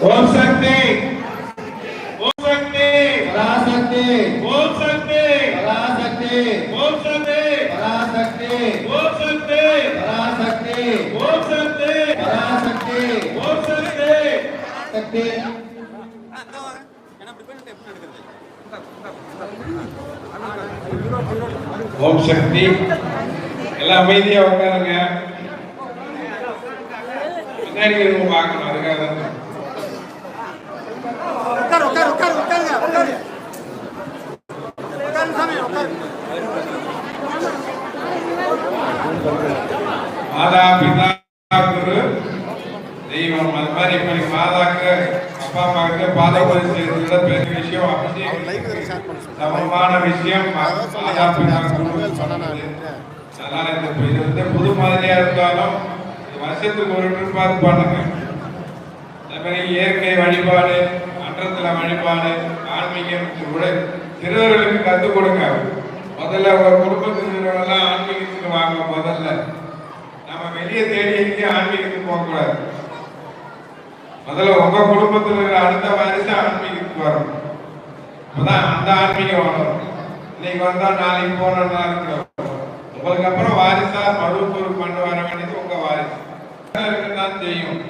ஓம் சக்தி. ஓம் சக்தி. பராசக்தி. ஓம் சக்தி. பராசக்தி. ஓம் சக்தி. பராசக்தி. ஓம் சக்தி. பராசக்தி. ஓம் சக்தி. பராசக்தி. ஓம் சக்தி. சக்தி ஓம் சக்தி. எல்லாம் அமைதியா உட்காருங்க. பின்னாடி பார்க்கணும் அதுக்காக தான். உட்காரு உட்காரு உட்காரு உட்காருங்க உட்காரு உட்காரு சாமி உட்காரு மாதா பிதா குரு. தெய்வம் அது மாதிரி இப்ப மாதாக்கு அப்பா அம்மாவுக்கு பாதபதி செய்யறதுல பெரிய விஷயம் சமமான விஷயம் மாதா பிதா குரு. அதனால இந்த இது வந்து புது மாதிரியா இருந்தாலும் வருஷத்துக்கு ஒரு ட்ரிப் பார்த்து பண்ணுங்க அதே மாதிரி இயற்கை வழிபாடு அன்றத்துல ஆன்மீகம் கூட சிறுவர்களுக்கு கற்றுக் கொடுங்க. முதல்ல உங்க குடும்பத்தினரெல்லாம் ஆன்மீகத்துக்கு வாங்க முதல்ல. நம்ம வெளியே தேடி எங்கேயும் ஆன்மீகத்துக்கு போகக்கூடாது? முதல்ல உங்க குடும்பத்தில் இருக்கிற அடுத்த வாரிசு ஆன்மீகத்துக்கு வரும் அப்பதான் அந்த ஆன்மீகம் வளரும். இன்னைக்கு வந்தா நாளைக்கு போனோம்னா இருக்கிறோம். உங்களுக்கு அப்புறம் வாரிசா மறுபொருள் பண்ண வர வேண்டியது உங்க வாரிசு. தான் செய்யும்.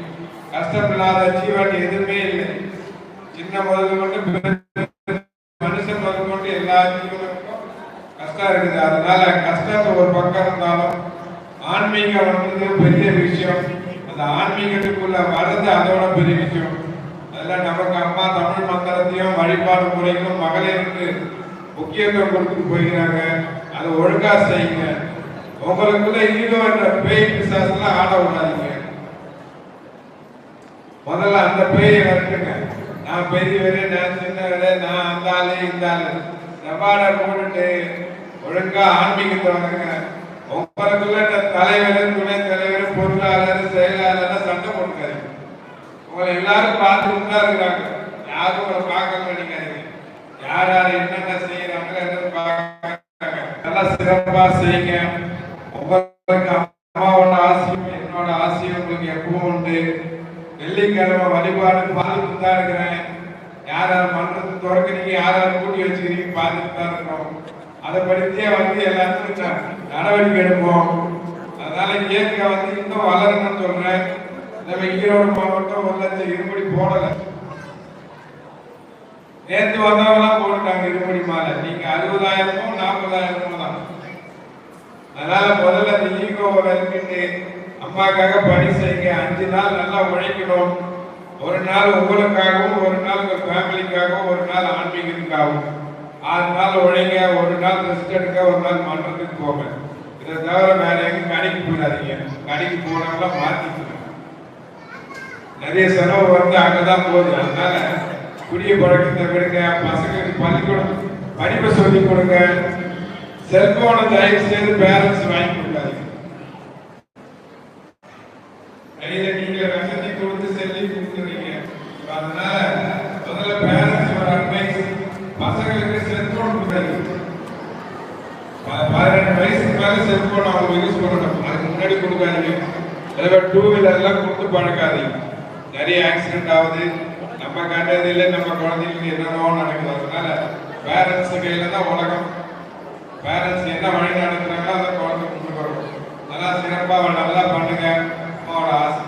கஷ்டம் இல்லாத ஜீவன் எதுவுமே இல்லை. சின்ன முதல்ல கொண்டு மனுஷன் முதல் கொண்டு எல்லா கஷ்டம் இருக்குது. அதனால கஷ்டத்தை ஒரு பக்கம் இருந்தாலும் ஆன்மீகம் வந்தது பெரிய விஷயம். அந்த ஆன்மீகத்துக்குள்ள வர்றது அதோட பெரிய விஷயம். அதெல்லாம் நமக்கு அம்மா தமிழ் மந்திரத்தையும் வழிபாடு முறைக்கும் மகளிருக்கு முக்கியத்துவம் கொடுத்துட்டு போயிருக்காங்க அதை ஒழுங்கா செய்யுங்க. உங்களுக்குள்ள ஈகோ என்ற பேய் பிசாசெல்லாம் ஆட விடாதீங்க முதல்ல அந்த பேயை வரட்டுங்க நான் பெரியவரு நான் சின்னவரு நான் அந்த ஆளு இந்த ஆளு நபாட போட்டுட்டு ஒழுங்கா ஆன்மீகத்தை வந்துருங்க உங்களுக்குள்ள தலைவர் துணை தலைவர் பொருளாளர் செயலாளர் சண்டை போட்டுக்காதீங்க. உங்களை எல்லாரும் பார்த்துட்டு தான் இருக்கிறாங்க யாரும் உங்களை பார்க்க நினைக்காதீங்க யார் யார் என்னென்ன செய்யறாங்க என்னன்னு பார்க்க நல்லா சிறப்பா செய்யுங்க. உங்களுக்கு வெள்ளிக்கிழமை வழிபாடு பார்த்துட்டு தான் இருக்கிறேன். யார் யார் மன்றத்தை திறக்கிறீங்க யார் யார் கூட்டி வச்சுக்கிறீங்க பார்த்துட்டு தான் இருக்கிறோம். அதை படித்தே வந்து எல்லாத்துக்கும் நடவடிக்கை எடுப்போம். அதனால இயற்கை வந்து இன்னும் வளரணும்னு சொல்றேன். நம்ம ஈரோடு மாவட்டம் ஒரு லட்சம் இருபடி போடலை. நேற்று வந்தவங்களாம் போட்டுட்டாங்க இருபடி மாலை. நீங்க அறுபதாயிரமும் நாற்பதாயிரமும் தான். அதனால முதல்ல அந்த ஈகோவை விளக்கிட்டு அம்மாக்காக பணி செய்யுங்க. அஞ்சு நாள் நல்லா உழைக்கணும். ஒரு நாள் உங்களுக்காகவும் ஒரு நாள் உங்கள் ஃபேமிலிக்காகவும் ஒரு நாள் ஆன்மீகத்துக்காகவும். ஆறு நாள் உழைங்க ஒரு நாள் ரெஸ்ட் எடுக்க ஒரு நாள் மன்றத்துக்கு போங்க. இதை தவிர வேற எங்கேயும் கடைக்கு போயிடாதீங்க. கடைக்கு போனவங்களாம் மாத்திக்கணும் நிறைய செலவு வந்து அங்கதான் போகுது. அதனால புதிய பழக்கத்தை விடுங்க. பசங்களுக்கு பள்ளிக்கூடம் படிப்பை சொல்லி கொடுங்க. செல்போனை தயவு செய்து பேரண்ட்ஸ் வாங்கி கொடுக்காதீங்க கையில நீங்க வசதி கொடுத்து செல்லி அதனால முதல்ல பேரண்ட்ஸ் ஒரு அட்வைஸ் பசங்களுக்கு செல்போன் கொடுக்காதீங்க பதினெட்டு வயசுக்கு மேல செல்போன் அவங்க யூஸ் பண்ணணும். அதுக்கு முன்னாடி கொடுக்காதீங்க. அதே டூ வீலர்லாம் கொடுத்து பழக்காதீங்க. நிறைய ஆக்சிடென்ட் ஆகுது. நம்ம கண்டது இல்லை நம்ம குழந்தைங்களுக்கு என்னென்னவோ நடக்குது. அதனால பேரண்ட்ஸ் கையில தான் உலகம். பேரண்ட்ஸ் என்ன வழி நடத்துறாங்களோ அதை குழந்தை கொண்டு வரணும். நல்லா சிறப்பாக நல்லா பண்ணுங்க. அம்மாவோட ஆசை.